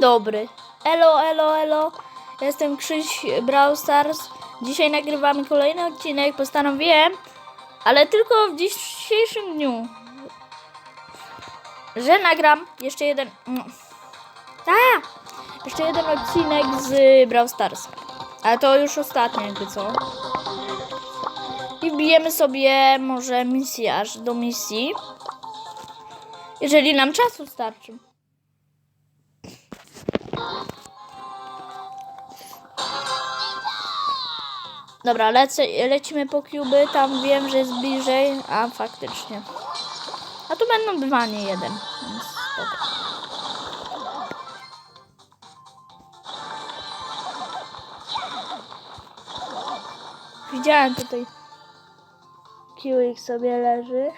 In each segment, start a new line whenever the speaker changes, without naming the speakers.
dobry. Elo, elo, elo. Jestem Krzyś Brawl Stars. Dzisiaj nagrywamy kolejny odcinek. Postanowiłem, ale tylko w dzisiejszym dniu, że nagram jeszcze jeden. no. A! Jeszcze jeden odcinek z Brawl Stars. Ale to już ostatni, jakby co. I bijemy sobie może misję aż do misji. Jeżeli nam czasu starczy. Dobra, lecę, lecimy po kluby, tam wiem, że jest bliżej, a faktycznie. A tu będą dwa, nie jeden, więc. Widziałem tutaj Kilik sobie leży.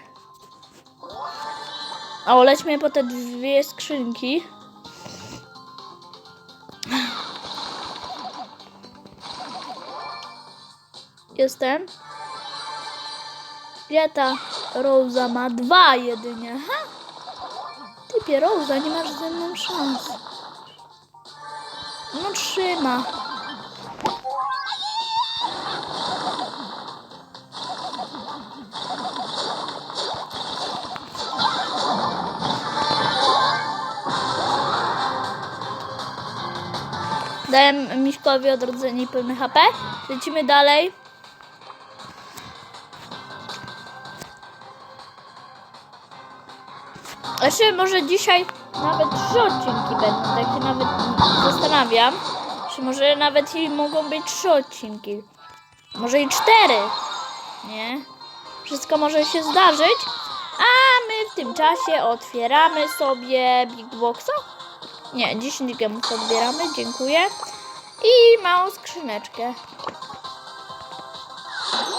O, lećmy po te dwie skrzynki. Jestem. Gdzie ta Rosa ma dwa jedynie? Ha? Typie Rosa, nie masz ze mną szans. No trzyma. Dałem Miśkowi odrodzenie i pełny HP. Lecimy dalej. Znaczy, może dzisiaj nawet trzy odcinki będą. Tak się nawet zastanawiam. Czy może nawet i mogą być trzy odcinki. Może i cztery. Nie? Wszystko może się zdarzyć. A my w tym czasie otwieramy sobie Big Boxa. Nie, 10 gemów odbieramy, dziękuję. I małą skrzyneczkę.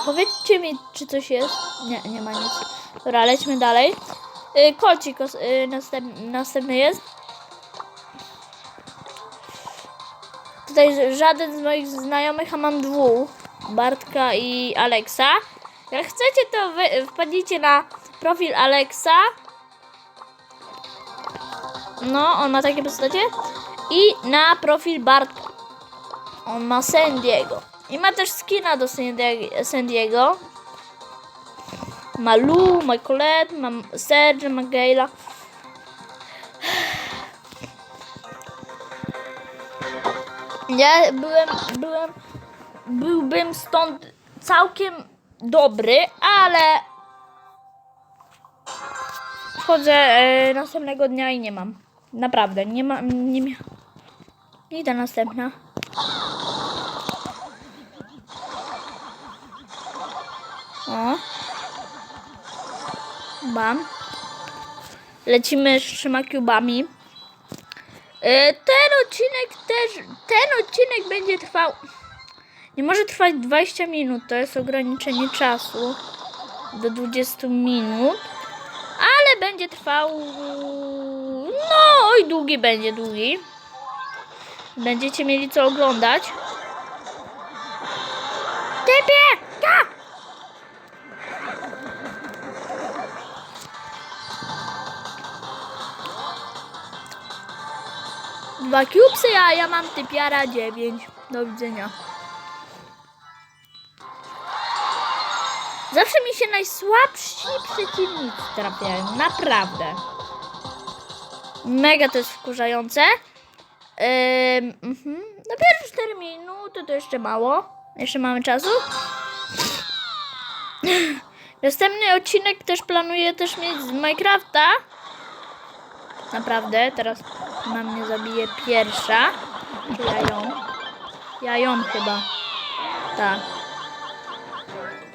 Powiedzcie mi, czy coś jest? Nie, nie ma nic. Dobra, lećmy dalej. Y, Kolcik y, następ, następny jest. Tutaj żaden z moich znajomych, a mam dwóch. Bartka i Aleksa. Jak chcecie, to wy, wpadnijcie na profil Aleksa. No, on ma takie postacie. I na profil Bartka. On ma San Diego. I ma też skina do San Diego. Ma Lu, ma Colette, ma Serge, ma Gayla. Ja byłem, byłem, byłbym stąd całkiem dobry, ale wchodzę e, następnego dnia i nie mam. Naprawdę, nie ma, nie mia... Idę następna. O. Bam. Lecimy z trzema kubami. E, Ten odcinek też, ten odcinek będzie trwał, nie może trwać 20 minut, to jest ograniczenie czasu do 20 minut, ale będzie trwał, no oj długi będzie, długi. Będziecie mieli co oglądać. Typie! Dwa cubesy, a ja mam typiara 9. Do widzenia. Zawsze mi się najsłabsi przeciwnicy trafiają. Naprawdę. Mega to jest wkurzające. Ym, mhm. Dopiero 4 minuty, to jeszcze mało. Jeszcze mamy czasu. Następny odcinek też planuję też mieć z Minecrafta. Naprawdę, teraz na mnie zabije pierwsza. Czy ja ją? Ja ją chyba. Tak.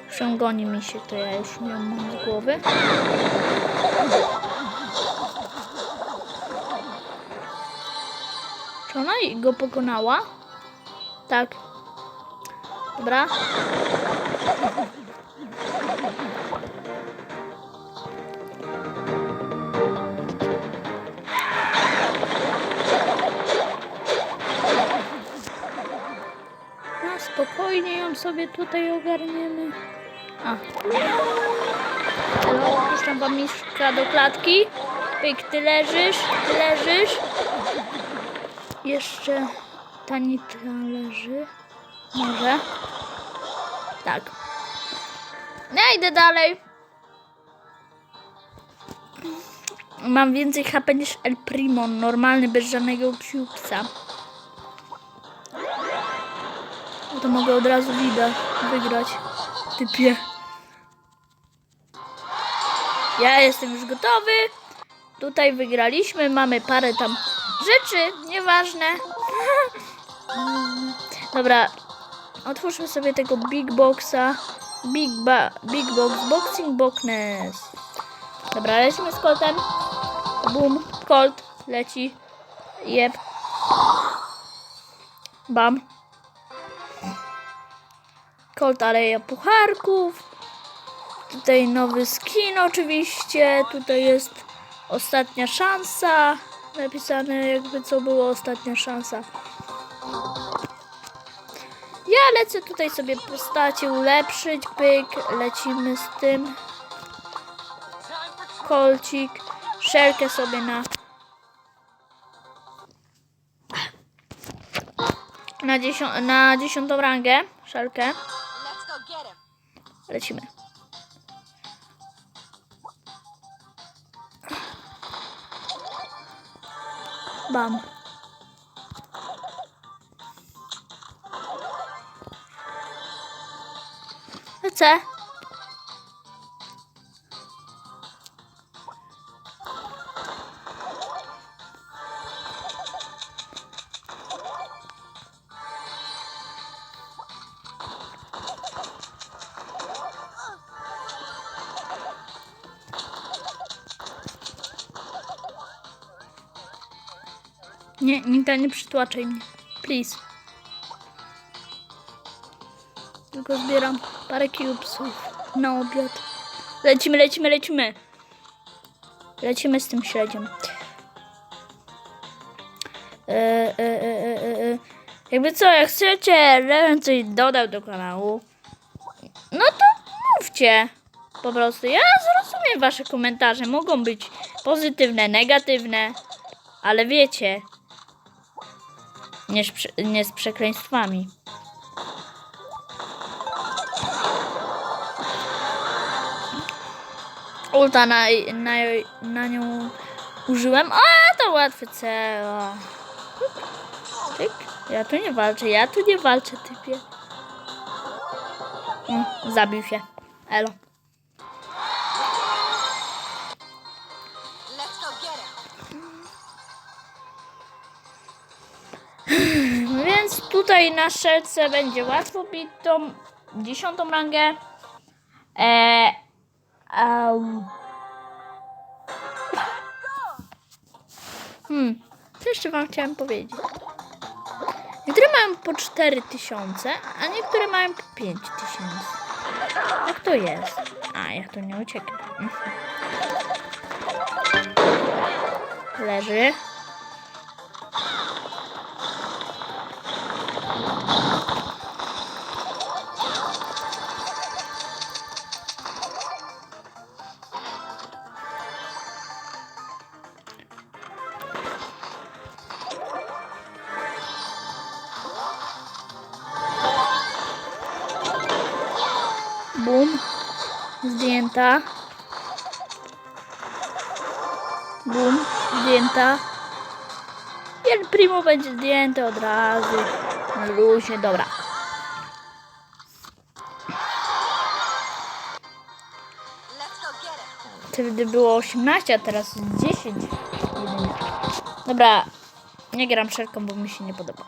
Już goni mi się, to ja już ją mam z głowy. Czy ona go pokonała? Tak. Dobra. Spokojnie ją sobie tutaj ogarniemy. A. Hello, puszczam wam mistrza do klatki. Pyk, ty leżysz, ty leżysz. Jeszcze ta leży. Może. Tak. Ja idę dalej. Mam więcej HP niż El Primo, normalny, bez żadnego. No To mogę od razu widać, wygrać. Typie. Ja jestem już gotowy. Tutaj wygraliśmy, mamy parę tam rzeczy, nieważne. Dobra, otwórzmy sobie tego Big Boxa. Big, ba big Box, Boxing Boxness. Dobra, lecimy z Coltem. Boom, Colt leci. Jeb. Bam. Colt Aleja Pucharków. Tutaj nowy skin oczywiście. Tutaj jest ostatnia szansa. Napisane jakby co było ostatnia szansa. Ja lecę tutaj sobie postacie ulepszyć. Pyk, lecimy z tym. Kolcik. Szelkę sobie na na, dziesią- na dziesiątą rangę. Szelkę. Lecimy. Bam. Lecę. Nie, nigdy nie przytłaczaj mnie. Please. Tylko zbieram parę cubesów na obiad. Lecimy, lecimy, lecimy. Lecimy z tym śledziem. E, e, e, e, e, e. Jakby co, jak chcecie, żebym coś dodał do kanału, no to mówcie. Po prostu. Ja zrozumiem wasze komentarze. Mogą być pozytywne, negatywne, ale wiecie, nie nie z przekleństwami. Ulta na, na, na nią użyłem. A, to łatwy cel. Tyk. Ja tu nie walczę, ja tu nie walczę, typie. Mm, zabił się. Elo. Tutaj na szelce będzie łatwo bić tą dziesiątą rangę. Eee, au. Hmm, co jeszcze wam chciałem powiedzieć? Niektóre mają po 4000, a niektóre mają po 5000. Jak to jest? A, ja tu nie ucieknę. Mhm. Leży. Zdjęta. Bum. Zdjęta. El Primo będzie zdjęty od razu. Luzie, dobra. Wtedy było 18, a teraz 10. jedynie. Dobra, nie gram szerką, bo mi się nie podoba.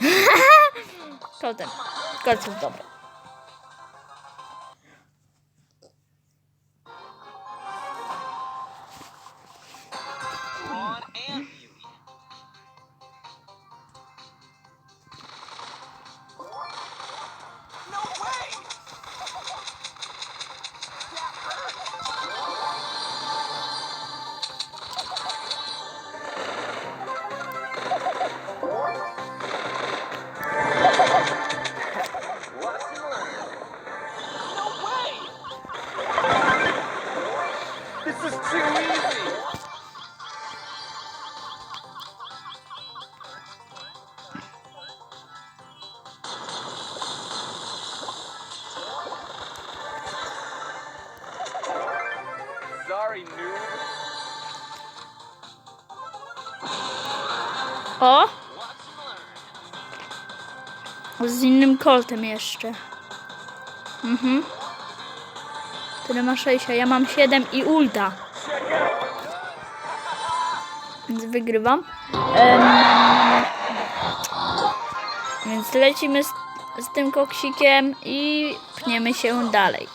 Koltem. Kolc jest O! Z innym koltem jeszcze. Mhm. Tyle ma 6, a ja mam 7 i ulta. Więc wygrywam. Em, więc lecimy z, z tym koksikiem i pniemy się dalej.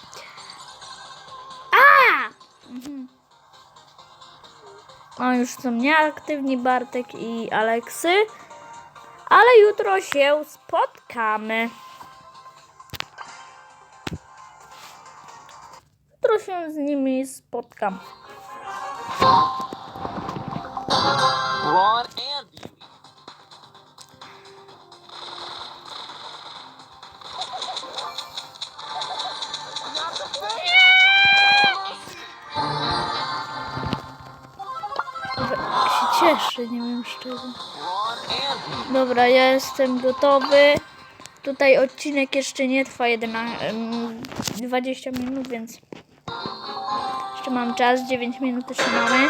O, już są nieaktywni Bartek i Aleksy. Ale jutro się spotkamy. Jutro się z nimi spotkam.
Ron
cieszy, nie wiem
Beauty.
Dobra, ja jestem gotowy. Tutaj odcinek jeszcze nie trwa 11, em, 20 minut, więc jeszcze mam czas. 9 minut jeszcze mamy.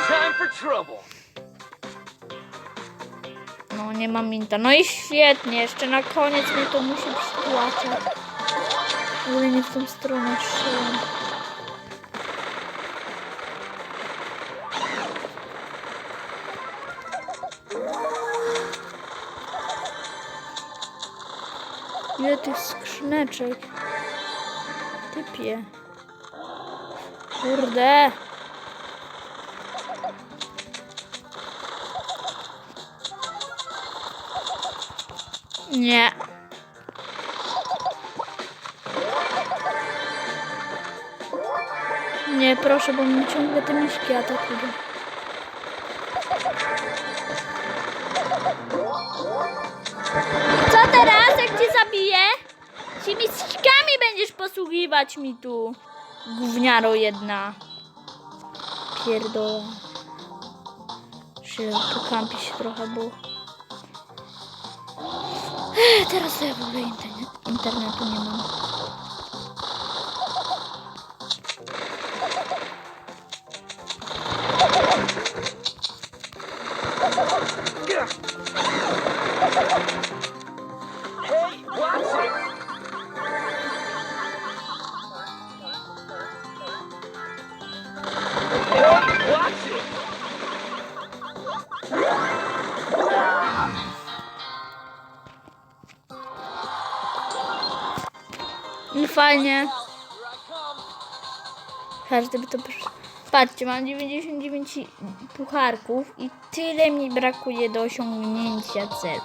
No, nie mam minta. No i świetnie, jeszcze na koniec mnie to musi przytłaczać. Ogóle nie w tą stronę szedłem. Ile tych skrzyneczek? Typie. Kurde. Nie. Nie, proszę, bo mnie ciągle te miśki atakują. Co teraz, jak cię zabiję? Tymi miśkami będziesz posługiwać mi tu. Gówniaro jedna. Pierdoła. Się pokampi się trochę, bo... Teraz ja w ogóle internet, internetu nie mam. Fajnie. Każdy by to... Patrzcie, mam 99 pucharków i tyle mi brakuje do osiągnięcia celu.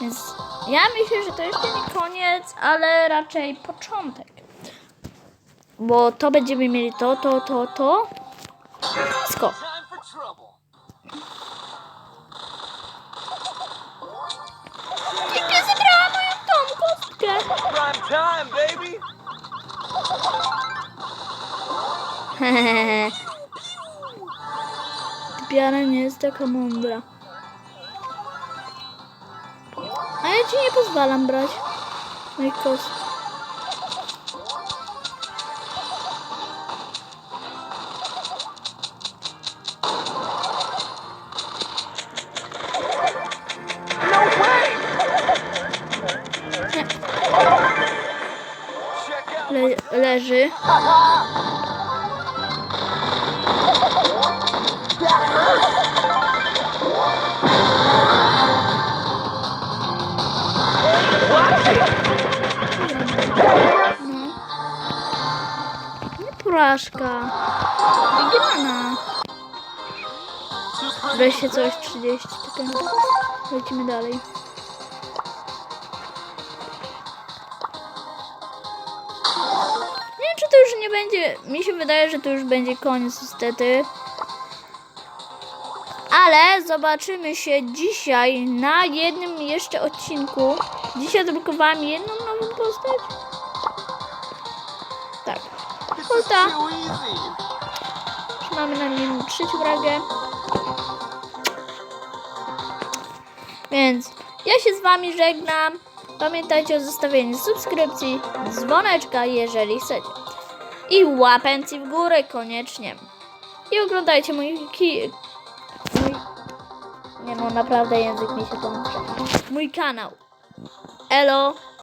Więc ja myślę, że to jeszcze nie koniec, ale raczej początek. Bo to będziemy mieli to, to, to, to. Sko. Kostkę.
Prime time, baby.
Hehehe. Typiara nie jest taka mądra. A ja ci nie pozwalam brać moich kost. Porażka. Wygrana. Wreszcie coś 30 sekund. Lecimy dalej. Mi się wydaje, że to już będzie koniec, niestety. Ale zobaczymy się dzisiaj na jednym jeszcze odcinku. Dzisiaj odblokowałam jedną nową postać. Tak.
Easy.
Mamy na nim trzecią rangę. Więc ja się z wami żegnam. Pamiętajcie o zostawieniu subskrypcji, dzwoneczka, jeżeli chcecie. I łapenci w górę koniecznie. I oglądajcie moich ki... Mój... Nie no, naprawdę język mi się pomyśle. Mój kanał. Elo.